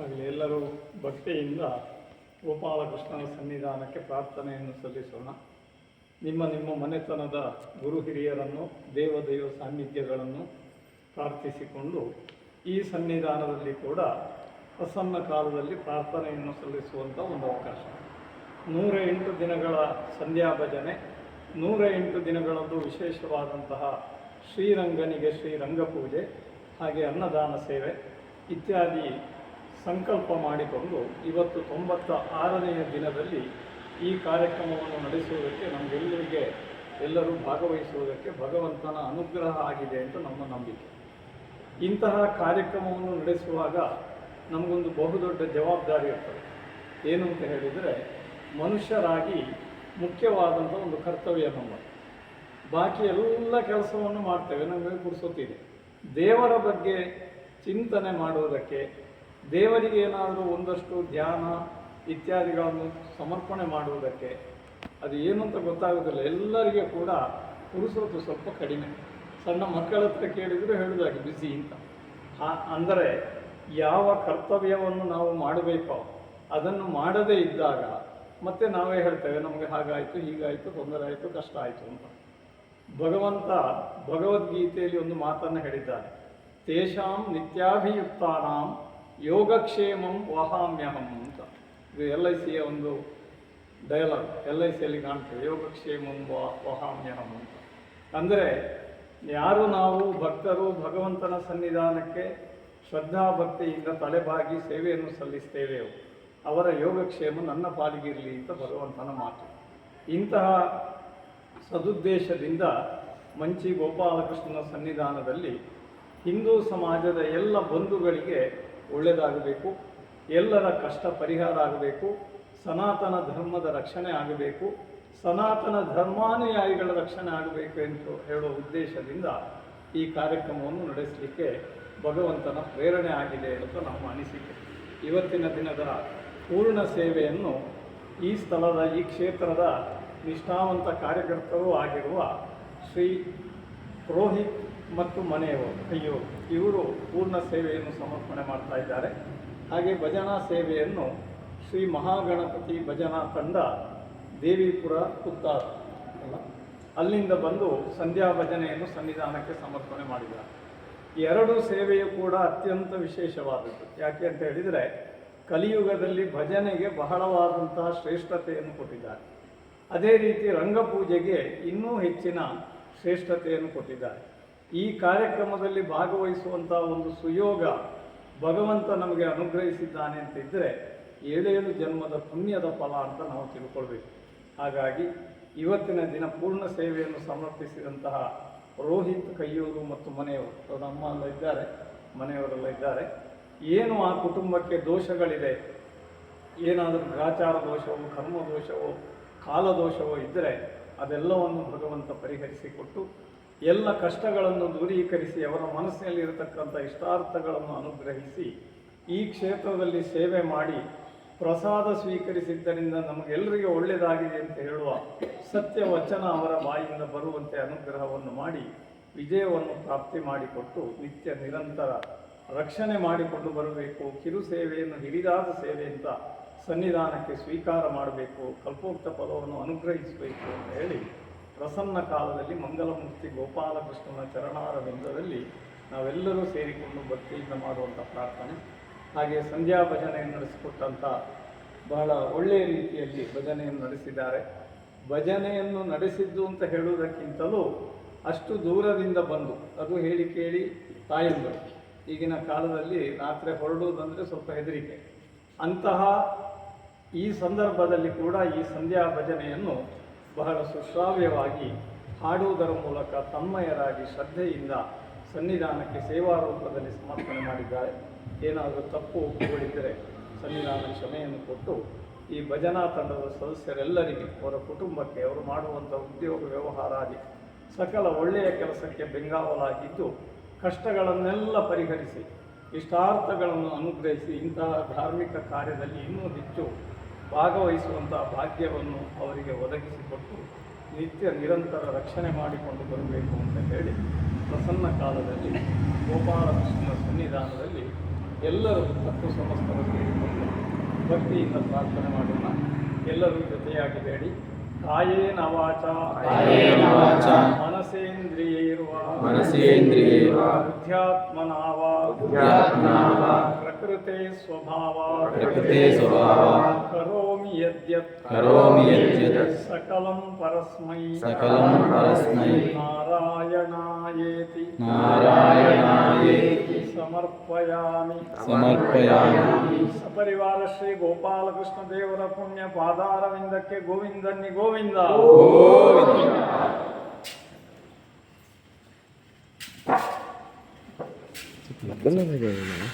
ಆಗಲಿ, ಎಲ್ಲರೂ ಭಕ್ತಿಯಿಂದ ಗೋಪಾಲಕೃಷ್ಣನ ಸನ್ನಿಧಾನಕ್ಕೆ ಪ್ರಾರ್ಥನೆಯನ್ನು ಸಲ್ಲಿಸೋಣ. ನಿಮ್ಮ ನಿಮ್ಮ ಮನೆತನದ ಗುರು ಹಿರಿಯರನ್ನು, ದೇವದೈವ ಸಾನ್ನಿಧ್ಯಗಳನ್ನು ಪ್ರಾರ್ಥಿಸಿಕೊಂಡು ಈ ಸನ್ನಿಧಾನದಲ್ಲಿ ಕೂಡ ಪ್ರಸನ್ನ ಕಾಲದಲ್ಲಿ ಪ್ರಾರ್ಥನೆಯನ್ನು ಸಲ್ಲಿಸುವಂಥ ಒಂದು ಅವಕಾಶ. ನೂರ ಎಂಟು ದಿನಗಳ ಸಂಧ್ಯಾ ಭಜನೆ, ನೂರ ಎಂಟು ದಿನಗಳಂದು ವಿಶೇಷವಾದಂತಹ ಶ್ರೀರಂಗನಿಗೆ ಶ್ರೀರಂಗ ಪೂಜೆ ಹಾಗೆ ಅನ್ನದಾನ ಸೇವೆ ಇತ್ಯಾದಿ ಸಂಕಲ್ಪ ಮಾಡಿಕೊಂಡು ಇವತ್ತು ತೊಂಬತ್ತ ಆರನೆಯ ದಿನದಲ್ಲಿ ಈ ಕಾರ್ಯಕ್ರಮವನ್ನು ನಡೆಸುವುದಕ್ಕೆ ನಮಗೆಲ್ಲರಿಗೆ ಎಲ್ಲರೂ ಭಾಗವಹಿಸುವುದಕ್ಕೆ ಭಗವಂತನ ಅನುಗ್ರಹ ಆಗಿದೆ ಅಂತ ನಮ್ಮ ನಂಬಿಕೆ. ಇಂತಹ ಕಾರ್ಯಕ್ರಮವನ್ನು ನಡೆಸುವಾಗ ನಮಗೊಂದು ಬಹುದೊಡ್ಡ ಜವಾಬ್ದಾರಿ ಇರ್ತದೆ. ಏನು ಅಂತ ಹೇಳಿದರೆ, ಮನುಷ್ಯರಾಗಿ ಮುಖ್ಯವಾದಂಥ ಒಂದು ಕರ್ತವ್ಯ ನಮ್ಮ ಬಾಕಿ ಎಲ್ಲ ಕೆಲಸವನ್ನು ಮಾಡ್ತೇವೆ ನಮಗೆ ಪುರುಸೊತ್ತಿದೆ ದೇವರ ಬಗ್ಗೆ ಚಿಂತನೆ ಮಾಡುವುದಕ್ಕೆ ದೇವರಿಗೆ ಏನಾದರೂ ಒಂದಷ್ಟು ಧ್ಯಾನ ಇತ್ಯಾದಿಗಳನ್ನು ಸಮರ್ಪಣೆ ಮಾಡುವುದಕ್ಕೆ ಅದು ಏನು ಅಂತ ಗೊತ್ತಾಗೋದಿಲ್ಲ. ಎಲ್ಲರಿಗೆ ಕೂಡ ಪುರುಷರದ್ದು ಸ್ವಲ್ಪ ಕಡಿಮೆ. ಸಣ್ಣ ಮಕ್ಕಳ ಹತ್ರ ಕೇಳಿದರೂ ಹೇಳುವುದಾಗಿ ಬಿಸಿ ಅಂತ. ಅಂದರೆ ಯಾವ ಕರ್ತವ್ಯವನ್ನು ನಾವು ಮಾಡಬೇಕೋ ಅದನ್ನು ಮಾಡದೇ ಇದ್ದಾಗ ಮತ್ತೆ ನಾವೇ ಹೇಳ್ತೇವೆ, ನಮಗೆ ಹಾಗಾಯಿತು, ಹೀಗಾಯಿತು, ತೊಂದರೆ ಆಯಿತು, ಕಷ್ಟ ಆಯಿತು ಅಂತ. ಭಗವಂತ ಭಗವದ್ಗೀತೆಯಲ್ಲಿ ಒಂದು ಮಾತನ್ನು ಹೇಳಿದ್ದಾರೆ ತೇಷಾಂ ನಿತ್ಯಾಭಿಯುಕ್ತಾನಾಂ ಯೋಗಕ್ಷೇಮಂ ವಹಾಮ್ಯಹಂ ಅಂತ. ಇದು ಎಲ್ ಐ ಸಿಯ ಒಂದು ಡಯಲಾಗ್ ಎಲ್ ಐ ಸಿಯಲ್ಲಿ ಕಾಣ್ತೇವೆ ಯೋಗಕ್ಷೇಮಂ ವಾ, ವಹಾಮ್ಯಹಂ ಅಂತ. ಅಂದರೆ ಯಾರು ನಾವು ಭಕ್ತರು ಭಗವಂತನ ಸನ್ನಿಧಾನಕ್ಕೆ ಶ್ರದ್ಧಾಭಕ್ತಿಯಿಂದ ತಲೆಬಾಗಿ ಸೇವೆಯನ್ನು ಸಲ್ಲಿಸ್ತೇವೆ ಅವರ ಯೋಗಕ್ಷೇಮ ನನ್ನ ಪಾಲಿಗಿರಲಿ ಅಂತ ಭಗವಂತನ ಮಾತು. ಇಂತಹ ಸದುದ್ದೇಶದಿಂದ ಮಂಚಿ ಗೋಪಾಲಕೃಷ್ಣನ ಸನ್ನಿಧಾನದಲ್ಲಿ ಹಿಂದೂ ಸಮಾಜದ ಎಲ್ಲ ಬಂಧುಗಳಿಗೆ ಒಳ್ಳೆಯದಾಗಬೇಕು ಎಲ್ಲರ ಕಷ್ಟ ಪರಿಹಾರ ಆಗಬೇಕು, ಸನಾತನ ಧರ್ಮದ ರಕ್ಷಣೆ ಆಗಬೇಕು, ಸನಾತನ ಧರ್ಮಾನುಯಾಯಿಗಳ ರಕ್ಷಣೆ ಆಗಬೇಕು ಎಂದು ಹೇಳುವ ಉದ್ದೇಶದಿಂದ ಈ ಕಾರ್ಯಕ್ರಮವನ್ನು ನಡೆಸಲಿಕ್ಕೆ ಭಗವಂತನ ಪ್ರೇರಣೆ ಆಗಿದೆ ಅಂತ ನಮ್ಮ ಅನಿಸಿಕೆ. ಇವತ್ತಿನ ದಿನದ ಪೂರ್ಣ ಸೇವೆಯನ್ನು ಈ ಸ್ಥಳದ, ಈ ಕ್ಷೇತ್ರದ ನಿಷ್ಠಾವಂತ ಕಾರ್ಯಕರ್ತರೂ ಆಗಿರುವ ಶ್ರೀ ರೋಹಿತ್ ಮತ್ತು ಮನೆಯವರು, ಅಯ್ಯೋ, ಇವರು ಪೂರ್ಣ ಸೇವೆಯನ್ನು ಸಮರ್ಪಣೆ ಮಾಡ್ತಾ ಇದ್ದಾರೆ. ಹಾಗೆ ಭಜನಾ ಸೇವೆಯನ್ನು ಶ್ರೀ ಮಹಾಗಣಪತಿ ಭಜನಾ ತಂಡ ದೇವಿಪುರ ಪುತ್ತಾರ್ ಅಲ್ಲ? ಅಲ್ಲಿಂದ ಬಂದು ಸಂಧ್ಯಾ ಭಜನೆಯನ್ನು ಸನ್ನಿಧಾನಕ್ಕೆ ಸಮರ್ಪಣೆ ಮಾಡಿದ್ದಾರೆ. ಎರಡು ಸೇವೆಯು ಕೂಡ ಅತ್ಯಂತ ವಿಶೇಷವಾದದ್ದು. ಯಾಕೆ ಅಂತ ಹೇಳಿದರೆ, ಕಲಿಯುಗದಲ್ಲಿ ಭಜನೆಗೆ ಬಹಳವಾದಂತಹ ಶ್ರೇಷ್ಠತೆಯನ್ನು ಕೊಟ್ಟಿದ್ದಾರೆ. ಅದೇ ರೀತಿ ರಂಗಪೂಜೆಗೆ ಇನ್ನೂ ಹೆಚ್ಚಿನ ಶ್ರೇಷ್ಠತೆಯನ್ನು ಕೊಟ್ಟಿದ್ದಾರೆ. ಈ ಕಾರ್ಯಕ್ರಮದಲ್ಲಿ ಭಾಗವಹಿಸುವಂಥ ಒಂದು ಸುಯೋಗ ಭಗವಂತ ನಮಗೆ ಅನುಗ್ರಹಿಸಿದ್ದಾನೆ ಅಂತ ಇದ್ದರೆ ಏಳೇಳು ಜನ್ಮದ ಪುಣ್ಯದ ಫಲ ಅಂತ ನಾವು ತಿಳ್ಕೊಳ್ಬೇಕು. ಹಾಗಾಗಿ ಇವತ್ತಿನ ದಿನ ಪೂರ್ಣ ಸೇವೆಯನ್ನು ಸಮರ್ಪಿಸಿದಂತಹ ರೋಹಿತ್ ಕೈಯೂರು ಮತ್ತು ಮನೆಯವರು, ಅವರ ಅಮ್ಮ ಎಲ್ಲ ಇದ್ದಾರೆ, ಮನೆಯವರೆಲ್ಲ ಇದ್ದಾರೆ. ಏನು ಆ ಕುಟುಂಬಕ್ಕೆ ದೋಷಗಳಿದೆ, ಏನಾದರೂ ಗ್ರಾಚಾರ ದೋಷವೋ, ಕರ್ಮ ದೋಷವೋ ಕಾಲದೋಷವೋ ಇದ್ದರೆ ಅದೆಲ್ಲವನ್ನು ಭಗವಂತ ಪರಿಹರಿಸಿಕೊಟ್ಟು ಎಲ್ಲ ಕಷ್ಟಗಳನ್ನು ದೂರೀಕರಿಸಿ ಅವರ ಮನಸ್ಸಿನಲ್ಲಿ ಇರತಕ್ಕಂಥ ಇಷ್ಟಾರ್ಥಗಳನ್ನು ಅನುಗ್ರಹಿಸಿ ಈ ಕ್ಷೇತ್ರದಲ್ಲಿ ಸೇವೆ ಮಾಡಿ ಪ್ರಸಾದ ಸ್ವೀಕರಿಸಿದ್ದರಿಂದ ನಮಗೆಲ್ಲರಿಗೆ ಒಳ್ಳೆಯದಾಗಿದೆ ಅಂತ ಹೇಳುವ ಸತ್ಯ ವಚನ ಅವರ ಬಾಯಿಯಿಂದ ಬರುವಂತೆ ಅನುಗ್ರಹವನ್ನು ಮಾಡಿ ವಿಜಯವನ್ನು ಪ್ರಾಪ್ತಿ ಮಾಡಿಕೊಟ್ಟು ನಿತ್ಯ ನಿರಂತರ ರಕ್ಷಣೆ ಮಾಡಿಕೊಂಡು ಬರಬೇಕು, ಕಿರು ಸೇವೆಯನ್ನು, ಹಿರಿದಾದ ಸೇವೆ ಅಂತ ಸನ್ನಿಧಾನಕ್ಕೆ ಸ್ವೀಕಾರ ಮಾಡಬೇಕು, ಕಲ್ಪೋಕ್ತ ಪದವನ್ನು ಅನುಗ್ರಹಿಸಬೇಕು ಅಂತ ಹೇಳಿ ಪ್ರಸನ್ನ ಕಾಲದಲ್ಲಿ ಮಂಗಲಮೂರ್ತಿ ಗೋಪಾಲಕೃಷ್ಣನ ಚರಣಾರವಿಂದದಲ್ಲಿ ನಾವೆಲ್ಲರೂ ಸೇರಿಕೊಂಡು ಭಕ್ತಿಯಿಂದ ಮಾಡುವಂಥ ಪ್ರಾರ್ಥನೆ. ಹಾಗೆ ಸಂಧ್ಯಾ ಭಜನೆಯನ್ನು ನಡೆಸಿಕೊಟ್ಟಂಥ ಬಹಳ ಒಳ್ಳೆಯ ರೀತಿಯಲ್ಲಿ ಭಜನೆಯನ್ನು ನಡೆಸಿದ್ದಾರೆ. ಭಜನೆಯನ್ನು ನಡೆಸಿದ್ದು ಅಂತ ಹೇಳುವುದಕ್ಕಿಂತಲೂ ಅಷ್ಟು ದೂರದಿಂದ ಬಂದು, ಅದು ಹೇಳಿ ಕೇಳಿ ತಾಯಂದರು. ಈಗಿನ ಕಾಲದಲ್ಲಿ ರಾತ್ರಿ ಹೊರಡುವುದಂದರೆ ಸ್ವಲ್ಪ ಹೆದರಿಕೆ. ಅಂತಹ ಈ ಸಂದರ್ಭದಲ್ಲಿ ಕೂಡ ಈ ಸಂಧ್ಯಾ ಭಜನೆಯನ್ನು ಬಹಳ ಸುಶ್ರಾವ್ಯವಾಗಿ ಹಾಡುವುದರ ಮೂಲಕ ತನ್ಮಯರಾಗಿ ಶ್ರದ್ಧೆಯಿಂದ ಸನ್ನಿಧಾನಕ್ಕೆ ಸೇವಾ ರೂಪದಲ್ಲಿ ಸಮರ್ಪಣೆ ಮಾಡಿದ್ದಾರೆ. ಏನಾದರೂ ತಪ್ಪು ಒಪ್ಪುಗಳಿದ್ದರೆ ಸನ್ನಿಧಾನ ಕ್ಷಮೆಯನ್ನು ಕೊಟ್ಟು ಈ ಭಜನಾ ತಂಡದ ಸದಸ್ಯರೆಲ್ಲರಿಗೆ ಅವರ ಕುಟುಂಬಕ್ಕೆ ಅವರು ಮಾಡುವಂಥ ಉದ್ಯೋಗ ವ್ಯವಹಾರಾದಿ ಸಕಲ ಒಳ್ಳೆಯ ಕೆಲಸಕ್ಕೆ ಬೆಂಗಾವಲಾಗಿದ್ದು ಕಷ್ಟಗಳನ್ನೆಲ್ಲ ಪರಿಹರಿಸಿ ಇಷ್ಟಾರ್ಥಗಳನ್ನು ಅನುಗ್ರಹಿಸಿ ಇಂತಹ ಧಾರ್ಮಿಕ ಕಾರ್ಯದಲ್ಲಿ ಇನ್ನೂ ಹೆಚ್ಚು ಭಾಗವಹಿಸುವಂತಹ ಭಾಗ್ಯವನ್ನು ಅವರಿಗೆ ಒದಗಿಸಿಕೊಟ್ಟು ನಿತ್ಯ ನಿರಂತರ ರಕ್ಷಣೆ ಮಾಡಿಕೊಂಡು ಬರಬೇಕು ಅಂತ ಹೇಳಿ ಪ್ರಸನ್ನ ಕಾಲದಲ್ಲಿ ಗೋಪಾಲಕೃಷ್ಣ ಸನ್ನಿಧಾನದಲ್ಲಿ ಎಲ್ಲರೂ ಹತ್ತು ಸಮಸ್ತರು ಸೇರಿಕೊಂಡು ಭಕ್ತಿಯಿಂದ ಪ್ರಾರ್ಥನೆ ಮಾಡೋಣ. ಎಲ್ಲರೂ ಜೊತೆಯಾಗಿ ಬೇಡಿ. ನವಾಚ ವಾಚ ಕಾಯೇನ ವಾಚ ಮನಸೇಂದ್ರಿಯೈರ್ವ ಮನಸೇಂದ್ರಿಯೈರ್ವ ಬುದ್ಧ್ಯಾತ್ಮನಾವ ಬುದ್ಧ್ಯಾತ್ಮನಾವ ಪ್ರಕೃತೆ ಸ್ವಭಾವ ಪ್ರಕೃತೆ ಸ್ವಭಾವ ಕರೋಮಿ ಯದ್ಯತ್ ಕರೋಮಿ ಯದ್ಯತ್ ಸಕಲಂ ಪರಸ್ಮೈ ಸಕಲಂ ಪರಸ್ಮೈ ನಾರಾಯಣಾಯೇತಿ ನಾರಾಯಣಾಯೇತಿ ಸಮರ್ಪಯಾಮಿ ಸಮರ್ಪಯಾಮಿ ಸಪರಿವಾರ ಶ್ರೀ ಗೋಪಾಲಕೃಷ್ಣ ದೇವರ ಪುಣ್ಯ ಪಾದಾರವಿಂದಕ್ಕೆ ಗೋವಿಂದನ್ನಿ ಗೋವಿಂದ ಗೋವಿಂದ 끝나는 게 있나요?